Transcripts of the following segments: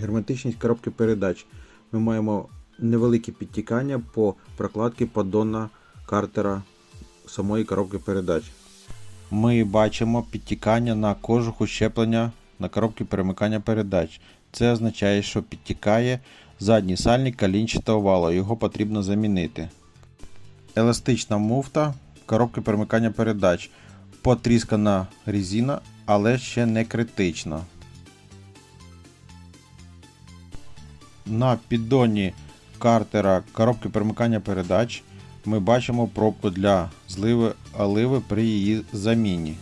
Герметичність коробки передач. Ми маємо невелике підтікання по прокладці поддона картера самої коробки передач. Ми бачимо підтікання на кожуху щеплення на коробці перемикання передач. Це означає, що підтікає задній сальник калінчатого вала. Його потрібно замінити. Еластична муфта коробки перемикання передач. Потріскана резина, але ще не критична. На піддоні картера коробки перемикання передач ми бачимо пробку для зливи оливи при її заміні.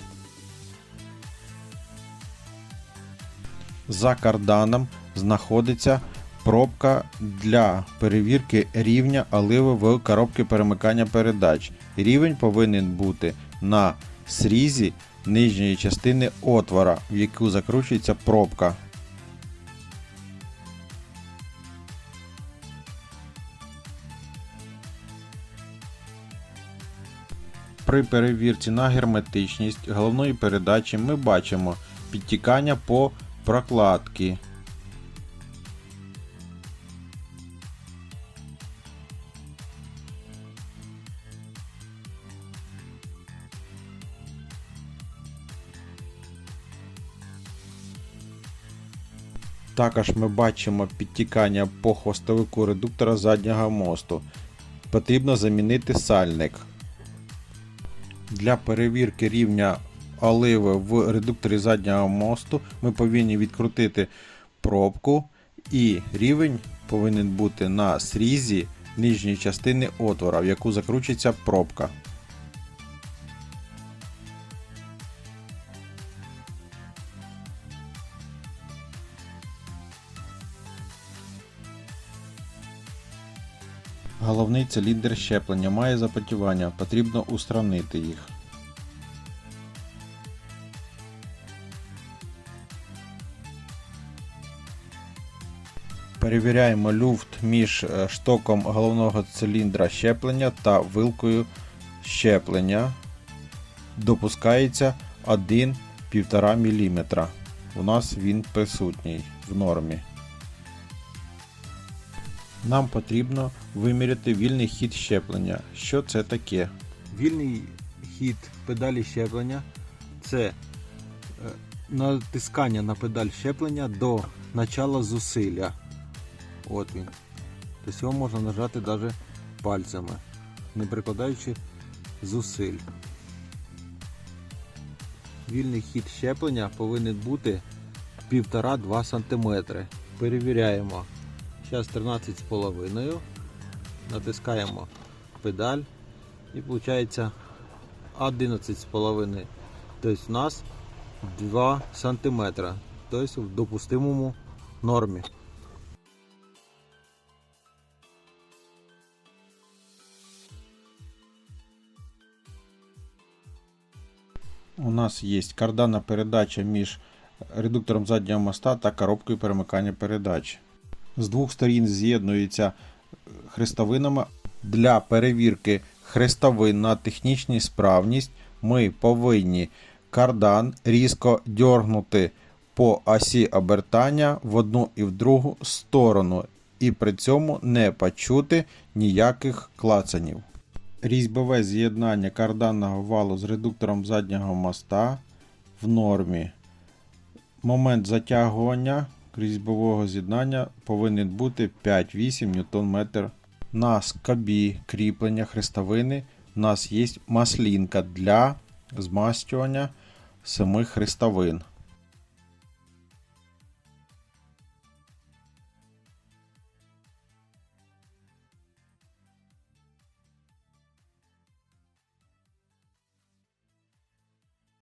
За карданом знаходиться пробка для перевірки рівня оливи в коробці перемикання передач. Рівень повинен бути на срізі нижньої частини отвора, в яку закручується пробка. При перевірці на герметичність головної передачі ми бачимо підтікання по прокладці. Також ми бачимо підтікання по хвостовику редуктора заднього мосту. Потрібно замінити сальник. Для перевірки рівня оливи в редукторі заднього мосту ми повинні відкрутити пробку і рівень повинен бути на срізі нижньої частини отвора, в яку закручується пробка. Головний циліндр щеплення має запотівання, потрібно устранити їх. Перевіряємо люфт між е, штоком головного циліндра щеплення та вилкою щеплення. Допускається 1-1,5 мм. У нас він присутній в нормі. Нам потрібно виміряти вільний хід щеплення. Що це таке? Вільний хід педалі щеплення це е, натискання на педаль щеплення до начала зусилля. От він. Тобто його можна нажати навіть пальцями, не прикладаючи зусиль. Вільний хід щеплення повинен бути 1,5-2 см. Перевіряємо. Зараз 13,5. Натискаємо педаль і виходить 11,5. Тобто у нас 2 см. Тобто в допустимому нормі. У нас є карданна передача між редуктором заднього моста та коробкою перемикання передач. З двох сторін з'єднуються хрестовинами. Для перевірки хрестовин на технічну справність ми повинні кардан різко дьоргнути по осі обертання в одну і в другу сторону, і при цьому не почути ніяких клацанів. Різьбове з'єднання карданного валу з редуктором заднього моста в нормі. Момент затягування різьбового з'єднання повинен бути 5-8 Нм. На скобі кріплення хрестовини у нас є маслінка для змащування самих хрестовин.